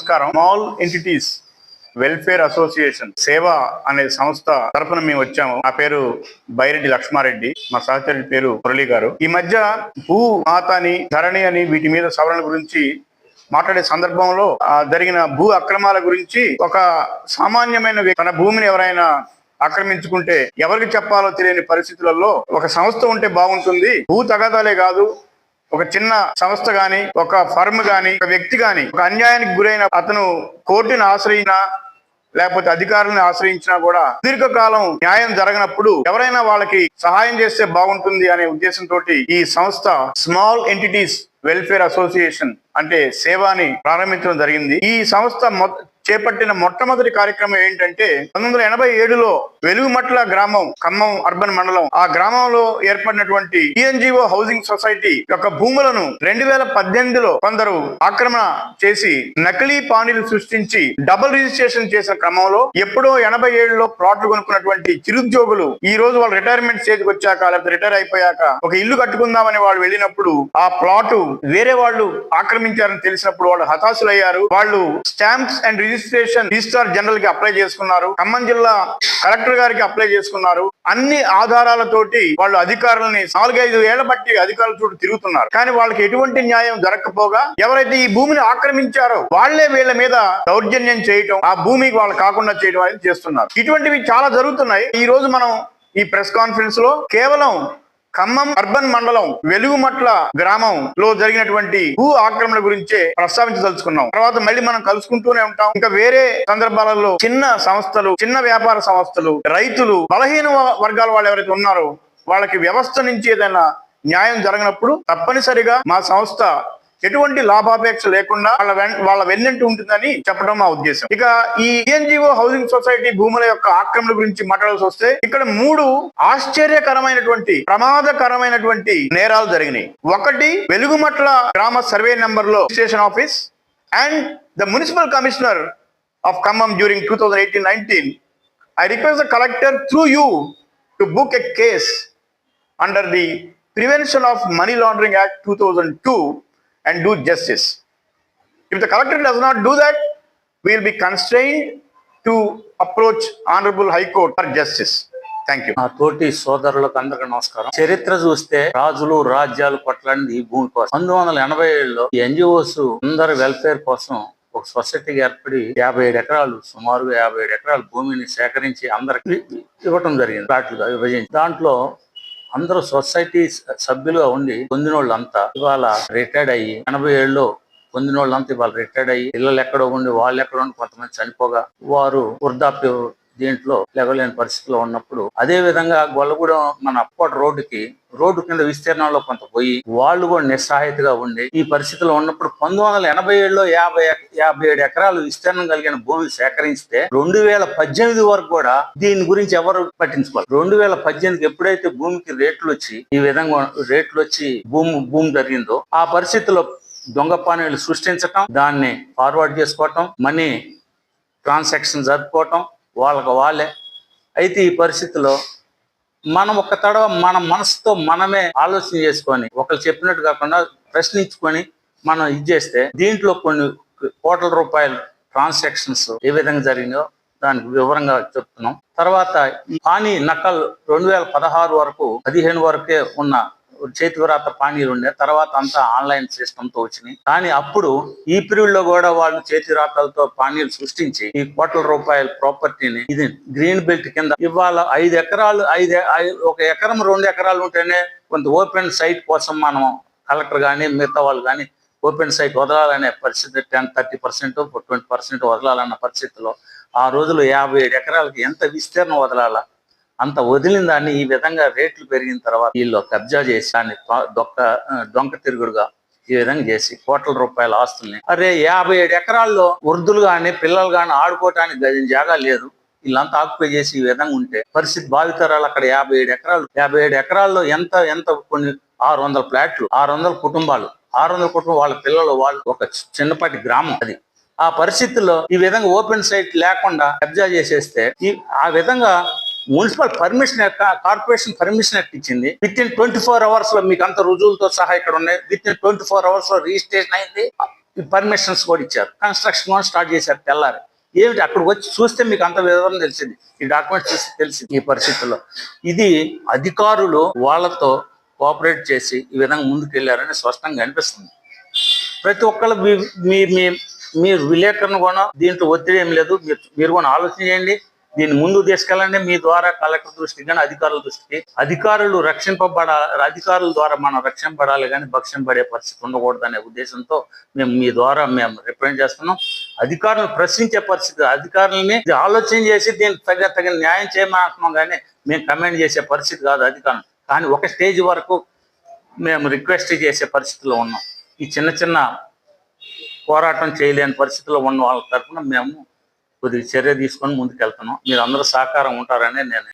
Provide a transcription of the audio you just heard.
నమస్కారం. Small entities welfare association సేవ అనే సంస్థ తరఫున మేము వచ్చాము. నా పేరు బైరెడ్డి లక్ష్మారెడ్డి. మా సహచరుడి పేరు మురళి గారు. ఈ మధ్య భూ మాత అని ధరణి అని వీటి మీద సవరణ గురించి మాట్లాడే సందర్భంలో జరిగిన భూ అక్రమాల గురించి ఒక సామాన్యమైన తన భూమిని ఎవరైనా ఆక్రమించుకుంటే ఎవరికి చెప్పాలో తెలియని పరిస్థితులలో ఒక సంస్థ ఉంటే బాగుంటుంది. భూ తగాదాలే కాదు ఒక చిన్న సంస్థ గాని ఒక ఫర్మ్ గాని ఒక వ్యక్తి గాని ఒక అన్యాయానికి గురైన అతను కోర్టును ఆశ్రయించినా లేకపోతే అధికారులను ఆశ్రయించినా కూడా దీర్ఘకాలం న్యాయం జరగనప్పుడు ఎవరైనా వాళ్ళకి సహాయం చేస్తే బాగుంటుంది అనే ఉద్దేశంతో ఈ సంస్థ స్మాల్ ఎంటిటీస్ వెల్ఫేర్ అసోసియేషన్ అంటే సేవాని ప్రారంభించడం జరిగింది. ఈ సంస్థ చేపట్టిన మొట్టమొదటి కార్యక్రమం ఏంటంటే పంతొమ్మిది వందల ఎనభై ఏడులో వెలుగుమట్ల గ్రామం ఖమ్మం అర్బన్ మండలం. ఆ గ్రామంలో ఏర్పడినటువంటి ఈఎన్జిఓ హౌసింగ్ సొసైటీ యొక్క భూములను రెండు వేల పద్దెనిమిదిలో కొందరు ఆక్రమణ చేసి నకిలీ పానీలు సృష్టించి డబుల్ రిజిస్ట్రేషన్ చేసిన క్రమంలో ఎప్పుడో ఎనభై ఏడులో ప్లాట్లు కొనుక్కున్నటువంటి చిరుద్యోగులు ఈ రోజు వాళ్ళు రిటైర్మెంట్ స్టేజ్ వచ్చాక లేకపోతే రిటైర్ అయిపోయాక ఒక ఇల్లు కట్టుకుందామని వాళ్ళు వెళ్ళినప్పుడు ఆ ప్లాట్ వేరే వాళ్ళు ఆక్రమించారని తెలిసినప్పుడు వాళ్ళు హతాశులయ్యారు. వాళ్ళు స్టాంప్స్ అండ్ రిజిస్ట్రేషన్ రిజిస్ట్రార్ జనరల్కి అప్లై చేసుకున్నారు. ఖమ్మం జిల్లా కలెక్టర్ గారికి అప్లై చేసుకున్నారు. అన్ని ఆధారాలతోటి వాళ్ళు అధికారులని నాలుగైదు ఏళ్ళ బట్టి అధికారుల చుట్టూ తిరుగుతున్నారు. కానీ వాళ్ళకి ఎటువంటి న్యాయం జరగకపోగా ఎవరైతే ఈ భూమిని ఆక్రమించారో వాళ్ళే వీళ్ళ మీద దౌర్జన్యం చేయటం ఆ భూమికి వాళ్ళు కాకుండా చేయడం అనేది చేస్తున్నారు. ఇటువంటివి చాలా జరుగుతున్నాయి. ఈ రోజు మనం ఈ ప్రెస్ కాన్ఫరెన్స్లో కేవలం ఖమ్మం అర్బన్ మండలం వెలుగుమట్ల గ్రామంలో జరిగినటువంటి భూ ఆక్రమణ గురించే ప్రస్తావించదలుచుకున్నాం. తర్వాత మళ్ళీ మనం కలుసుకుంటూనే ఉంటాం. ఇంకా వేరే సందర్భాలలో చిన్న సంస్థలు చిన్న వ్యాపార సంస్థలు రైతులు బలహీన వర్గాల వాళ్ళు ఎవరైతే ఉన్నారో వాళ్ళకి వ్యవస్థ నుంచి ఏదైనా న్యాయం జరగనప్పుడు తప్పనిసరిగా మా సంస్థ ఎటువంటి లాభాపేక్ష లేకుండా వాళ్ళ వెన్- వాళ్ళ వెన్నంటి ఉంటుందని చెప్పడం మా ఉద్దేశం. ఇక ఈ ఎన్జిఓ హౌసింగ్ సొసైటీ భూముల యొక్క ఆక్రమణ గురించి మాట్లాడాల్సి వస్తే ఇక్కడ మూడు ఆశ్చర్యకరమైనటువంటి ప్రమాదకరమైనటువంటి నేరాలు జరిగినాయి. ఒకటి వెలుగుమట్ల గ్రామ సర్వే నెంబర్లో station office and the municipal commissioner of Khammam during two thousand eighteen nineteen. I request the collector through you to book a case under of money laundering Money టూ Act 2002 and do justice. If the collector does not do that, we will be constrained to approach Honorable High Court for justice. Thank you నా తోటి సోదరులకు అందరికీ నమస్కారం. చరిత్ర చూస్తే రాజులు రాజ్యాలు కొట్లాడింది ఈ భూమి కోసం. పంతొమ్మిది వందల ఎనభై ఏడులో ఎన్జిఓస్ అందరి వెల్ఫేర్ కోసం ఒక సొసైటీకి ఏర్పడి యాభై ఏడు ఎకరాలు సుమారుగా యాభై ఏడు ఎకరాల భూమిని సేకరించి అందరికి ఇవ్వటం జరిగింది. ప్లాట్లుగా విభజించి. దాంట్లో అందరూ సొసైటీ సభ్యులుగా ఉండి పొందిన వాళ్ళంతా ఇవాళ రిటైర్డ్ అయ్యి ఎనభై ఏళ్ళలో పొందిన వాళ్ళంతా ఇవాళ రిటైర్డ్ అయ్యి పిల్లలు ఎక్కడో ఉండి వాళ్ళు ఎక్కడ ఉండి కొంతమంది చనిపోగా వారు వృద్ధాప్య దీంట్లో లేవలేని పరిస్థితిలో ఉన్నప్పుడు అదే విధంగా గొల్లగూడెం మన అప్పటి రోడ్డుకి రోడ్డు కింద విస్తీర్ణంలో కొంత పోయి వాళ్ళు కూడా నిస్సహాయతగా ఉండి ఈ పరిస్థితిలో ఉన్నప్పుడు పంతొమ్మిది వందల ఎనభై ఏడులో యాభై యాభై ఏడు ఎకరాలు విస్తీర్ణం కలిగిన భూమిని సేకరిస్తే రెండు వేల పద్దెనిమిది వరకు కూడా దీని గురించి ఎవరు పట్టించుకోవాలి? రెండు వేల పద్దెనిమిది ఎప్పుడైతే భూమికి రేట్లు వచ్చి ఈ విధంగా రేట్లు వచ్చి భూమి భూమి జరిగిందో ఆ పరిస్థితిలో దొంగ పానీలు సృష్టించటం దాన్ని ఫార్వర్డ్ చేసుకోవటం మనీ ట్రాన్సాక్షన్ జరుపుకోవటం వాళ్ళకి వాళ్ళే. అయితే ఈ పరిస్థితిలో మనం ఒక తడవ మన మనసుతో మనమే ఆలోచన చేసుకొని ఒకరు చెప్పినట్టు కాకుండా ప్రశ్నించుకొని మనం ఇది చేస్తే దీంట్లో కొన్ని కోట్ల రూపాయలు ట్రాన్సాక్షన్స్ ఏ విధంగా జరిగినాయో దానికి వివరంగా చెప్తున్నాం. తర్వాత కానీ పానీ నకల్ రెండు వేల పదహారు వరకు పదిహేను వరకే ఉన్న చేతి వ్రాత పానీలు ఉండే తర్వాత అంతా ఆన్లైన్ సిస్టమ్తో వచ్చినాయి. కానీ అప్పుడు ఈ పీరియడ్లో కూడా వాళ్ళు చేతి రాతలతో పానీలు సృష్టించి ఈ కోట్ల రూపాయల ప్రాపర్టీని ఇది గ్రీన్ బెల్ట్ కింద ఇవాళ ఐదు ఎకరాలు ఐదు ఒక ఎకరం రెండు ఎకరాలు ఉంటేనే కొంత ఓపెన్ సైట్ కోసం మనం కలెక్టర్ కానీ మిగతా వాళ్ళు కానీ ఓపెన్ సైట్ వదలాలనే పరిస్థితి ten thirty percent twenty percent వదలాలన్న పరిస్థితిలో ఆ రోజులు యాభై ఏడు ఎకరాలకి ఎంత విస్తీర్ణం వదలాలా? అంత వదిలిన దాన్ని ఈ విధంగా రేట్లు పెరిగిన తర్వాత వీళ్ళు కబ్జా చేసి దాన్ని దొక్క ఆ, డొంక తిరుగుడుగా ఈ విధంగా చేసి కోట్ల రూపాయల ఆస్తుల్ని అరే యాభై ఏడు ఎకరాల్లో వృద్ధులు కానీ పిల్లలు కానీ ఆడుకోవటానికి గది జాగా లేదు. వీళ్ళంతా ఆక్యుపై చేసి ఈ విధంగా ఉంటే పరిస్థితి భావితరాలు అక్కడ యాభై ఏడు ఎకరాలు యాభై ఏడు ఎకరాల్లో ఎంత ఎంత కొన్ని ఆరు వందల ప్లాట్లు ఆరు వందల కుటుంబాలు ఆరు వందల కుటుంబం వాళ్ళ పిల్లలు వాళ్ళు ఒక చిన్నపాటి గ్రామం అది. ఆ పరిస్థితుల్లో ఈ విధంగా ఓపెన్ సైట్ లేకుండా కబ్జా చేసేస్తే ఈ ఆ విధంగా municipal permission corporation permission act ఇచ్చింది. విత్ ఇన్ ట్వంటీ ఫోర్ అవర్స్లో మీకు అంత రుజువులతో సహా ఇక్కడ ఉన్నాయి. విత్ ఇన్ ట్వంటీ ఫోర్ అవర్స్లో రిజిస్ట్రేషన్ అయింది. పర్మిషన్స్ కూడా ఇచ్చారు. కన్స్ట్రక్షన్ కూడా స్టార్ట్ చేశారు తెల్లారి. ఏమిటి? అక్కడికి వచ్చి చూస్తే మీకు అంత వివరం తెలిసింది. ఈ డాక్యుమెంట్స్ చూస్తే తెలిసింది. ఈ పరిస్థితుల్లో ఇది అధికారులు వాళ్ళతో కోఆపరేట్ చేసి ఈ విధంగా ముందుకెళ్ళారని స్పష్టంగా అనిపిస్తుంది. ప్రతి ఒక్కళ్ళు మీ- మీ మీ మీరు విలేకరణ కూడా దీంట్లో ఒత్తిడి ఏం లేదు. మీరు మీరు కూడా ఆలోచన చేయండి. దీన్ని ముందు తీసుకెళ్ళండి. మీ ద్వారా కలెక్టర్ దృష్టికి కానీ అధికారుల దృష్టికి. అధికారులు రక్షింపబడ అధికారుల ద్వారా మనం రక్షింపబడాలి కానీ భక్ష్యం పడే పరిస్థితి ఉండకూడదనే ఉద్దేశంతో మేము మీ ద్వారా మేము రిప్రజెంట్ చేస్తున్నాం. అధికారులను ప్రశ్నించే పరిస్థితి అధికారులని ఆలోచన చేసి దీన్ని తగిన తగిన న్యాయం చేయమంటున్నాం కానీ మేము కమెంట్ చేసే పరిస్థితి కాదు అధికారులు. కానీ ఒక స్టేజ్ వరకు మేము రిక్వెస్ట్ చేసే పరిస్థితిలో ఉన్నాం. ఈ చిన్న చిన్న పోరాటం చేయలేని పరిస్థితిలో ఉన్న వాళ్ళ తరఫున మేము కొద్దిగా చర్య తీసుకొని ముందుకు వెళ్తున్నాం మీరు అందరూ సహకారం ఉంటారని నేను